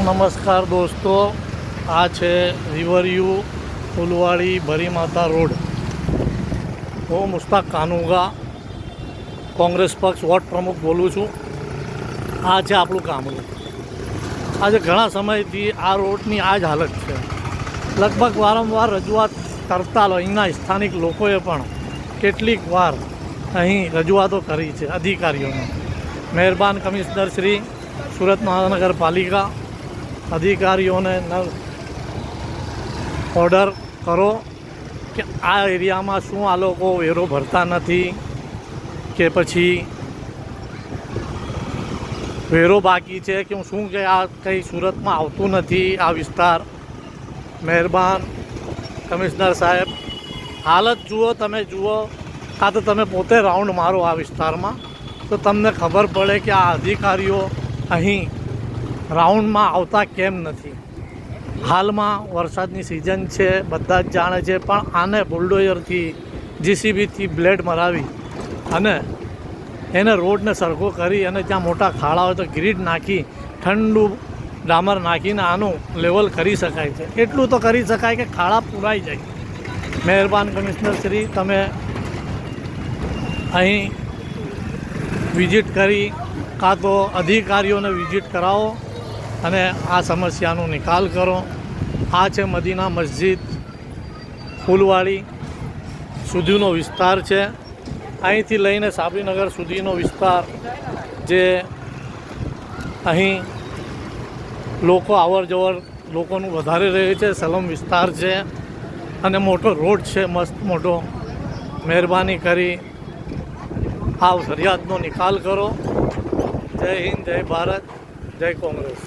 નમસ્કાર દોસ્તો, આ છે રિવરયુ ફૂલવાડી ભરીમાતા રોડ. હું મુસ્તાક કાનુગા, કોંગ્રેસ પક્ષ વોર્ડ પ્રમુખ બોલું છું. આ છે આપણું ગામડું આજે ઘણા સમયથી આ રોડની આ જ હાલત છે. લગભગ વારંવાર રજૂઆત કરતા અહીંના સ્થાનિક લોકોએ પણ કેટલીક વાર અહીં રજૂઆતો કરી છે, અધિકારીઓને. મહેરબાન કમિશનર શ્રી, સુરત મહાનગરપાલિકા અધિકારીઓને ઓર્ડર કરો કે આ એરિયામાં શું આ લોકો વેરો ભરતા નથી કે પછી વેરો બાકી છે કે હું શું કે આ કંઈ સુરતમાં આવતું નથી આ વિસ્તાર? મહેરબાન, કમિશનર સાહેબ. હાલત જુઓ, તમે જુઓ. કાં તો તમે પોતે રાઉન્ડ મારો આ વિસ્તારમાં. તો તમને ખબર પડે કે આ અધિકારીઓ અહીં રાઉન્ડમાં આવતા કેમ નથી? હાલમાં વરસાદની સિઝન છે, બધા જ જાણે છે, પણ આને બુલડોઝરથી જીસીબીથી બ્લેડ મરાવી અને એને રોડને સરખો કરી અને ત્યાં મોટા ખાડા હોય તો ગ્રીડ નાખી, ઠંડુ ડામર નાખીને આનું લેવલ કરી શકાય છે. એટલું તો કરી શકાય કે ખાડા પૂરાઈ જાય. મહેરબાન કમિશનર શ્રી, તમે અહીં વિઝિટ કરી, કાં તો અધિકારીઓને વિઝિટ કરાવો. અને આ સમસ્યાનો નિકાલ કરો. આ છે મદીના મસ્જિદ, ફૂલવાડી સુધીનો વિસ્તાર છે. અહીંથી લઈને સાબરીનગર સુધીનો વિસ્તાર જે અહીં લોકો અવર જવર લોકોનું વધારે રહે છે, સલમ વિસ્તાર છે અને મોટો રોડ છે, મસ્ત મોટો. મહેરબાની કરી આ ફરિયાદનો નિકાલ કરો. જય હિન્દ, જય ભારત, જય કોંગ્રેસ.